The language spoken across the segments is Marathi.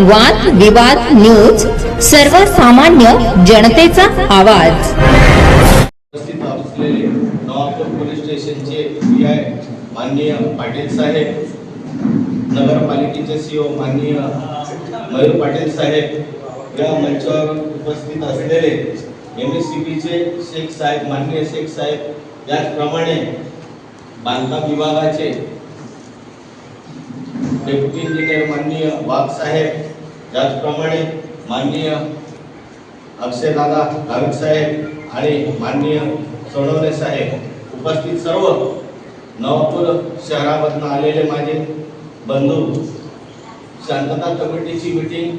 वाद विवाद न्यूज सर्वसामान्य जनतेचा आवाज. उपस्थित असलेले नवापूर पोलीस स्टेशनचे पी आय माननीय पाटील साहेब नगरपालिकेचे सीओ माननीय मयूर पाटील साहेब या मंचावर उपस्थित असलेले एम एस सी बीचे शेख साहेब माननीय शेख साहेब त्याचप्रमाणे बांधकाम विभागाचे डेप्युटी इंजिनियर माननीय वाघ साहेब त्याचप्रमाणे माननीय अक्षयदादा गावित साहेब आणि माननीय सोनवणे साहेब उपस्थित सर्व नवापूर शहरामधनं आलेले माझे बंधू. शांतता कमिटीची मीटिंग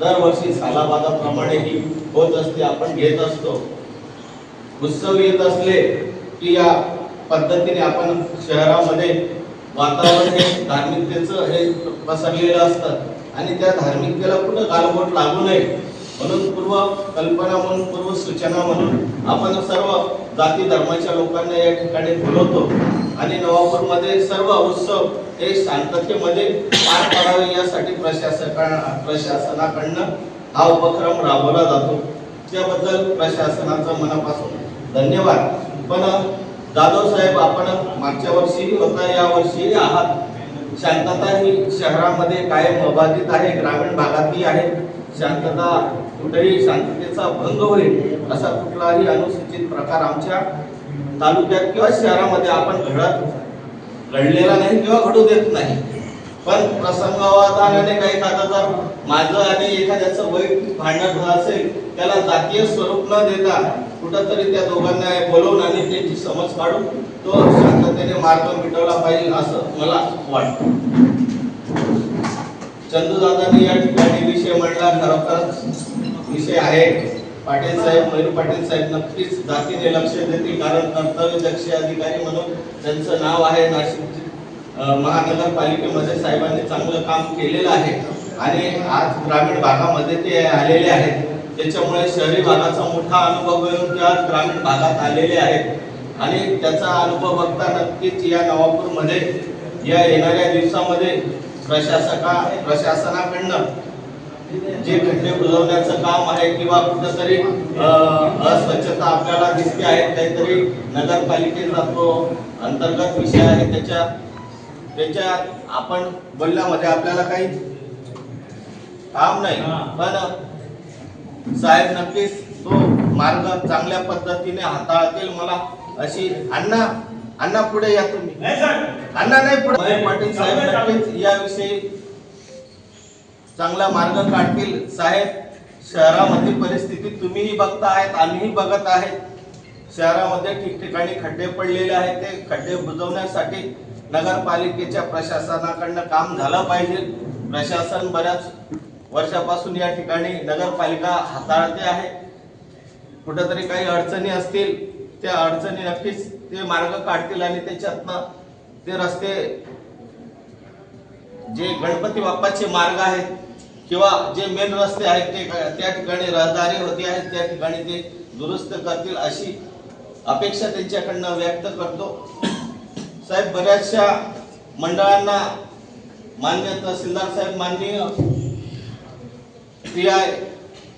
दरवर्षी सालाबादाप्रमाणे ही होत असते आपण घेत असतो. उत्सव येत असले की या पद्धतीने आपण शहरामध्ये वातावरण हे धार्मिकतेचं हे पसरलेलं असतं. आणि त्या धार्मिकतेला कुठं गालबोट लागू नये म्हणून पूर्व कल्पना म्हणून पूर्व सूचना म्हणून आपण सर्व जाती धर्माच्या लोकांना या ठिकाणी बोलवतो. आणि नवापूरमध्ये सर्व उत्सव हे शांततेमध्ये पार पाडावे यासाठी प्रशासका प्रशासनाकडनं हा उपक्रम राबवला जातो. त्याबद्दल प्रशासनाचं मनापासून धन्यवाद. पण जाधव साहेब आपण मागच्या वर्षी होता या वर्षी आहात. शांतता ही शहरामध्ये कायम अबाधित आहे ग्रामीण भागातही आहे. शांतता कुठेही शांततेचा भंग होईल असा कुठलाही अनुसूचित प्रकार आमच्या तालुक्यात किंवा शहरामध्ये आपण घडत घडलेला नाही किंवा घडू देत नाही. पण प्रसंगावादाने काही खाताचा माझं आणि एखाद्याचं वैयक्तिक भांडण झालं असेल त्याला जातीय स्वरूप न देता कुठंतरी त्या दोघांना बोलवून आणि त्यांची समज काढून तो शांततेने मार्ग मिटवला पाहिजे असं मला वाटतं. चंदूदादांनी या ठिकाणी विषय म्हणला खरोखरच विषय आहे. पाटील साहेब मयूर पाटील साहेब नक्कीच जातीने लक्ष देतील कारण कर्तव्य दक्ष अधिकारी म्हणून त्यांचं नाव आहे नाशिक महानगरपालिकेमध्ये साहेबांनी चांगलं काम केलेलं आहे आणि आज ग्रामीण भागामध्ये ते आलेले आहेत. त्याच्यामुळे शहरी भागाचा मोठा अनुभव घेऊन ते आज ग्रामीण भागात आलेले आहेत. आणि त्याचा अनुभव बघता नक्कीच या नवापूरमध्ये या येणाऱ्या दिवसामध्ये प्रशासका प्रशासनाकडनं जे खड्डे बुजवण्याचं काम आहे किंवा कुठंतरी अस्वच्छता आपल्याला दिसते आहे काहीतरी नगरपालिकेचा जो अंतर्गत विषय आहे त्याच्या त्याच्या आपण बोलण्यामध्ये आपल्याला काही काम नाही. पण साहेब नक्कीच तो मार्ग चांगल्या पद्धतीने हाताळतील. मला अशी अण्णा अण्णा पुढे या तुम्ही. अण्णा नाही पुढे. पाटील साहेब. नक्कीच याविषयी चांगला मार्ग काढतील. साहेब शहरामधील परिस्थिती तुम्हीही बघता आहेत आम्हीही बघत आहेत. शहरामध्ये ठिकठिकाणी खड्डे पडलेले आहेत. ते खड्डे बुजवण्यासाठी नगरपालिकेच्या प्रशासनाकडनं काम झालं पाहिजे. प्रशासन बऱ्याच वर्षापासून या ठिकाणी नगरपालिका हाताळते आहे. कुठंतरी काही अडचणी असतील त्या अडचणी नक्कीच ते मार्ग काढतील आणि त्याच्यातनं ते रस्ते जे गणपती बाप्पाचे मार्ग आहेत किंवा जे मेन रस्ते आहेत ते त्या ठिकाणी रहदारी होती आहेत त्या ठिकाणी ते दुरुस्त करतील अशी अपेक्षा त्यांच्याकडनं व्यक्त करतो. साहेब बऱ्याचशा मंडळांना मान्य तहसीलदार साहेब माननीय पी आय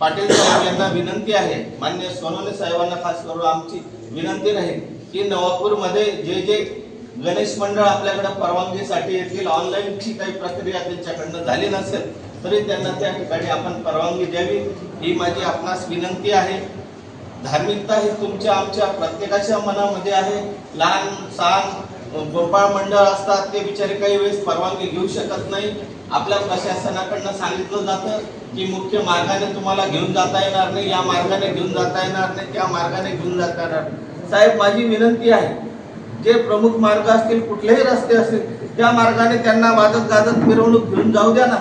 पाटील साहेब यांना विनंती आहे मान्य सोनवणे साहेबांना खास करून आमची विनंती राहील की नवापूरमध्ये जे जे गणेश मंडळ आपल्याकडे परवानगीसाठी येतील ऑनलाईनची काही प्रक्रिया त्यांच्याकडनं झाली नसेल तरी त्यांना त्या ठिकाणी आपण परवानगी द्यावी. ही माझी आपणास विनंती आहे. धार्मिकता ही तुमच्या आमच्या प्रत्येकाच्या मनामध्ये आहे. लहान सहान गोपाळ मंडळ असतात ते बिचारे काही वेळेस परवानगी घेऊ शकत नाही. आपल्या प्रशासनाकडनं सांगितलं जातं की मुख्य मार्गाने तुम्हाला घेऊन जाता येणार नाही या मार्गाने घेऊन जाता येणार नाही त्या मार्गाने घेऊन जाता येणार साहेब माझी विनंती आहे जे प्रमुख मार्ग असतील कुठलेही रस्ते असतील त्या मार्गाने त्यांना वाजत गाजत मिरवणूक घेऊन जाऊ द्या ना.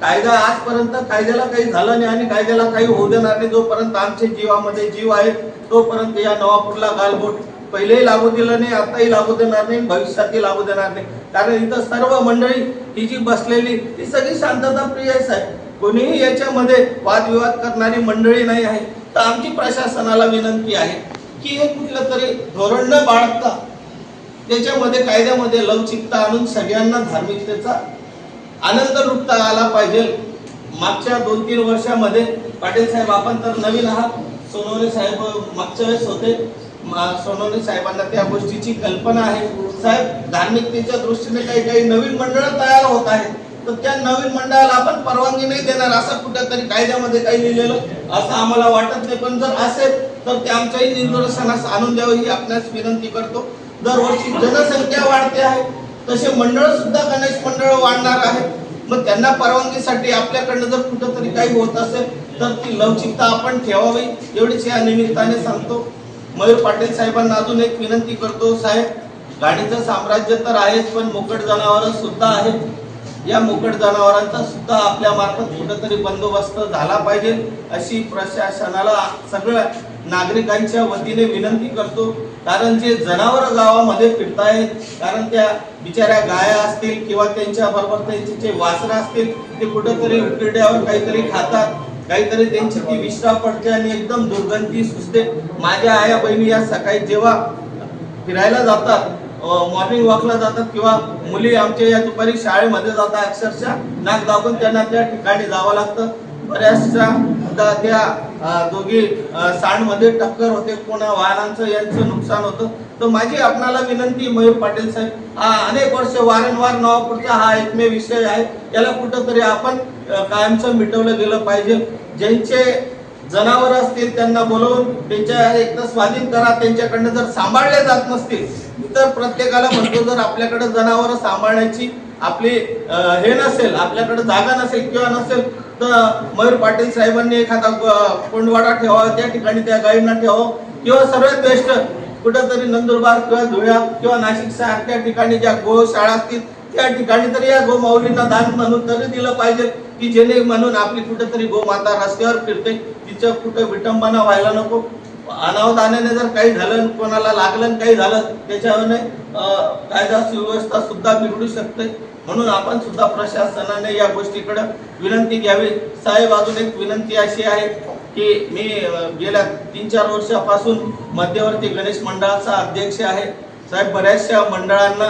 कायदा आजपर्यंत कायद्याला काही झालं नाही आणि कायद्याला काही होऊ देणार नाही. जोपर्यंत आमच्या जीवामध्ये जीव आहे तोपर्यंत या नवापूरला गालबोट पहिलेही लागू दिलं नाही आताही लागू देणार नाही भविष्यातही लागू देणार नाही. कारण इथं सर्व मंडळी ही जी बसलेली ही सगळी शांतता प्रिय आहे कोणीही याच्यामध्ये वादविवाद करणारी मंडळी नाही आहे. तर आमची प्रशासनाला विनंती आहे की हे कुठलं तरी धोरण न बाळगता त्याच्यामध्ये कायद्यामध्ये लवचिकता आणून सगळ्यांना धार्मिकतेचा आनंद लुटता आला पाहिजे. मागच्या दोन तीन वर्षामध्ये पाटील साहेब आपण तर नवीन आहात. सोनवणे साहेब मागच्या वेळेस होते. सोनवणे साहेबांना त्या गोष्टीची कल्पना आहे. साहेब धार्मिकतेच्या दृष्टीने काही काही नवीन मंडळं तयार होत आहेत. तर त्या नवीन मंडळाला आपण परवानगी नाही देणार असं कुठेतरी कायद्यामध्ये काही लिहिलेलं असं आम्हाला वाटत नाही. पण जर असेल तर ते आमच्याही निदर्शनास आणून द्यावं ही आपणास विनंती करतो. दरवर्षी जनसंख्या वाढते आहे. तसे मंडळ सुद्धा गणेश मंडळ वाढणार आहे मग त्यांना परवानगीसाठी आपल्याकडनं जर कुठंतरी काही होत असेल तर ती लवचिकता आपण ठेवावी. एवढीच या निमित्ताने सांगतो. मयूर पाटील साहेबांना अजून एक विनंती करतो साहेब गाडीचं साम्राज्य तर आहेच पण मोकट जनावर सुद्धा आहेत. या मोकट जनावरांचा सुद्धा आपल्या मार्फत कुठंतरी बंदोबस्त झाला पाहिजे अशी प्रशासनाला सगळ्या नागरिकांच्या वतीने विनंती करतो. कारण जे जनावर गावामध्ये फिरतायत कारण त्या बिचाऱ्या गाया असतील किंवा त्यांच्या बरोबर त्यांचे जे वासरं असतील ते कुठंतरी उकिरड्यावर काहीतरी खातात. काहीतरी त्यांची ती विश्रा पडते आणि एकदम दुर्गंधी सुचते माझ्या आया बहिणी या सकाळी जेव्हा फिरायला जातात मॉर्निंग वॉकला जातात किंवा मुली आमच्या या दुपारी शाळेमध्ये जातात अक्षरशः नाक दाबून त्यांना त्या ठिकाणी जावं लागतं. बऱ्याचशा आता त्या दोघी सांडमध्ये टक्कर होते. कोणा वाहनांचं यांचं नुकसान होतं. तर माझी आपणाला विनंती मयूर पाटील साहेब हा अनेक वर्ष वारंवार नवापूरचा हा एकमेव विषय आहे. याला कुठंतरी आपण कायमचं मिटवलं गेलं पाहिजे. ज्यांचे जनावर असतील त्यांना बोलवून त्यांच्या एकदा स्वाधीन करा त्यांच्याकडनं जर सांभाळले जात नसतील तर प्रत्येकाला म्हणतो जर आपल्याकडे जनावर सांभाळण्याची आपली हे नसेल आपल्याकडे जागा नसेल किंवा नसेल तर मयूर पाटील साहेबांनी एखादा कोंडवाडा ठेवावा त्या ठिकाणी त्या गायींना ठेवावं किंवा सर्वात बेस्ट कुठंतरी नंदुरबार किंवा धुळ्या किंवा नाशिक सारख्या ठिकाणी ज्या गोशाळा असतील त्या ठिकाणी तरी या गोमाऊलींना दान म्हणून तरी दिलं पाहिजे की जेणे म्हणून आपली कुठेतरी गोमाता रस्त्यावर फिरते तिचं कुठं विटंबना व्हायला नको. अनावधानाने जर काही झालं कोणाला लागलं आणि काही झालं त्याच्याने कायदा सुव्यवस्था सुद्धा बिघडू शकते. म्हणून आपण सुद्धा प्रशासनाने या गोष्टीकडे विनंती घ्यावी. साहेब अजून एक विनंती अशी आहे की मी गेल्या तीन चार वर्षापासून मध्यवर्ती गणेश मंडळाचा अध्यक्ष आहे. साहेब बऱ्याचशा मंडळांना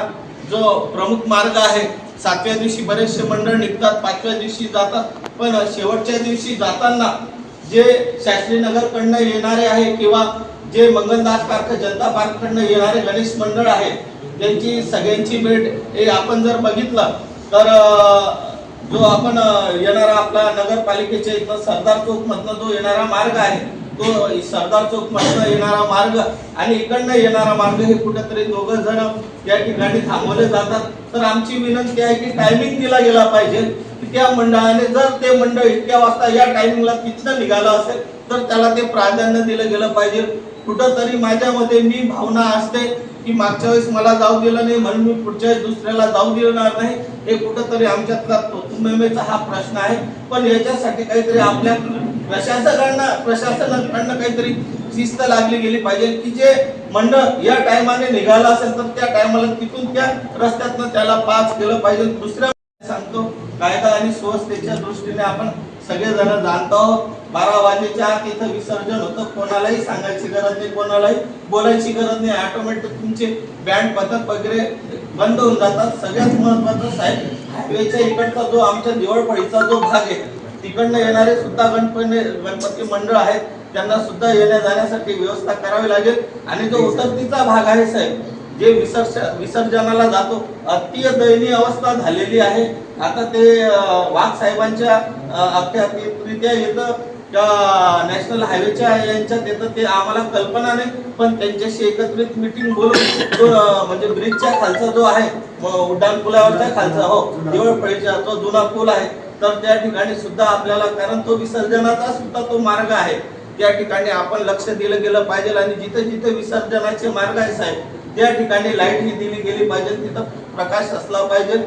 जो प्रमुख मार्ग आहे सातव्या दिवशी बरेचसे मंडळ निघतात पाचव्या दिवशी जातात. पण शेवटच्या दिवशी जाताना जे शास्त्री नगरकडनं येणारे आहे किंवा जे मंगलदास पार्क जनता पार्क कडनं येणारे गणेश मंडळ आहे त्यांची सगळ्यांची भेट हे आपण जर बघितलं तर जो आपण येणारा आपला नगरपालिकेच्या इथं सरदार चौक मधनं जो येणारा मार्ग आहे तो सरदार चौक मधनं येणारा मार्ग आणि इकडनं येणारा मार्ग हे कुठेतरी दोघं जण या ठिकाणी थांबवले जातात. तर आमची विनंती आहे की टायमिंग दिला गेला पाहिजे. त्या मंडळाने जर ते मंडळ इतक्या वाजता या टायमिंगला तिथनं निघालं असेल तर त्याला ते प्राधान्य दिलं गेलं पाहिजे. कुठंतरी माझ्या मध्ये मी भावना असते की मागच्या वेळेस मला जाऊ दिलं नाही म्हणून मी पुढच्या वेळेस दुसऱ्याला जाऊ देणार नाही. हे कुठंतरी आमच्यातला तोतुंबेचा हा प्रश्न आहे. पण याच्यासाठी काहीतरी आपल्या प्रशासकांना प्रशासनाकडनं काहीतरी शिस्त लागली गेली पाहिजे की जे मंडळ या टायमाने निघालं असेल तर त्या टायमाला तिथून त्या रस्त्यातनं त्याला पास केलं पाहिजे. दुसऱ्या सांगतो कायदा आणि सुव्यवस्थेच्या दृष्टीने आपण सगळेजण जाणतो आहोत. बारा वाजेच्या आत इथं विसर्जन होतं. कोणालाही सांगायची गरज नाही कोणालाही बोलायची गरज नाही. ऑटोमॅटिक तुमचे बँड पथक वगैरे बंद होऊन जातात. सगळ्यात महत्वाचं साहेब हायवेच्या इकडचा जो आमच्या दिवाळपळीचा जो भाग आहे तिकडनं येणारे सुद्धा गणपती गणपती मंडळ आहेत. त्यांना सुद्धा येण्या जाण्यासाठी व्यवस्था करावी लागेल. आणि जो उतरतीचा भाग आहे साहेब जे विसर्ज विसर्जनाला जातो अति दयनीय अवस्था झालेली आहे. आता ते वाघ साहेबांच्या अं, अख्यात्रित्या येतं नॅशनल हायवेच्या यांच्यात येतं ते आम्हाला कल्पना नाही पण त्यांच्याशी एकत्रित मिटिंग बोलून तो म्हणजे ब्रिजच्या खालचा जो आहे उड्डाण पुलावरच्या खालचा हो दिवळपळीचा तो जुना पूल आहे. तर त्या ठिकाणी सुद्धा आपल्याला कारण तो विसर्जनाचा सुद्धा तो मार्ग आहे. त्या ठिकाणी आपण लक्ष दिलं गेलं पाहिजे आणि जिथे जिथे विसर्जनाचे मार्ग आहे साहेब त्या ठिकाणी लाइट ही दिली गेली पाहिजे तिथं प्रकाश असला पाहिजे.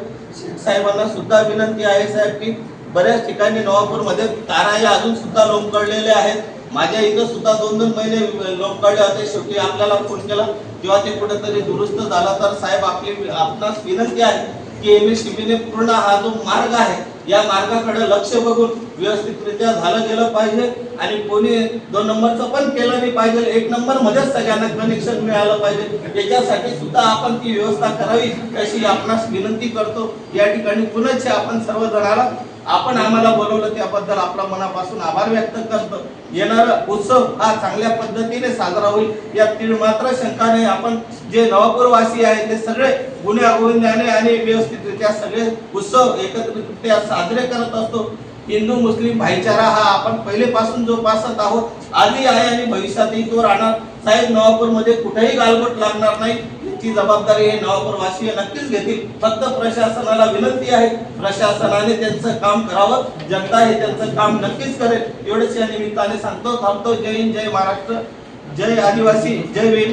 साहेबांना सुद्धा विनंती आहे साहेब की बऱ्याच ठिकाणी नवापूरमध्ये ताराही अजून सुद्धा लोंबकळलेले आहेत. माझ्या इथं सुद्धा दोन दोन महिने लोंबकळले होते. शेवटी आपल्याला फोन केला. किंवा ते कुठेतरी दुरुस्त झाला. तर साहेब आपली आपणास विनंती आहे की एम एस पूर्ण हा जो मार्ग आहे या मार्गाकडे लक्ष बघून व्यवस्थितरित्या झालं गेलं पाहिजे आणि कोणी दोन नंबरचं पण केलं नाही पाहिजे. एक नंबर मध्येच सगळ्यांना कनेक्शन मिळालं पाहिजे. त्याच्यासाठी सुद्धा आपण ती व्यवस्था करावी अशी आपणास विनंती करतो. या ठिकाणी पुनश्च आपण सर्व जणाला आपण आम्हाला बोलवलं त्याबद्दल आपला मनापासून आभार व्यक्त करतो. येणारा उत्सव हा चांगल्या पद्धतीने साजरा होईल. या तीळ मात्र शंका नाही आपण जे नवापूरवासी आहेत ते सगळे गुन्ह्या गोविंदाने आणि व्यवस्थितरित्या सगळे उत्सव एकत्रितरित्या साजरे करत असतो. हिंदू मुस्लिम भाईचारा हा आपण पहिलेपासून जोपासत आहोत. आधी आहे आणि भविष्यातही तो राहणार. साहेब नवापूरमध्ये कुठेही गालबोट लागणार नाही. याची जबाबदारी हे नवापूर वासीय नक्कीच घेतील. फक्त प्रशासनाला विनंती आहे प्रशासनाने त्यांचं काम करावं. जनता हे त्यांचं काम नक्कीच करेल. एवढेच या निमित्ताने सांगतो थांबतो. जय हिंद जय महाराष्ट्र. जय आदिवासी जय वीर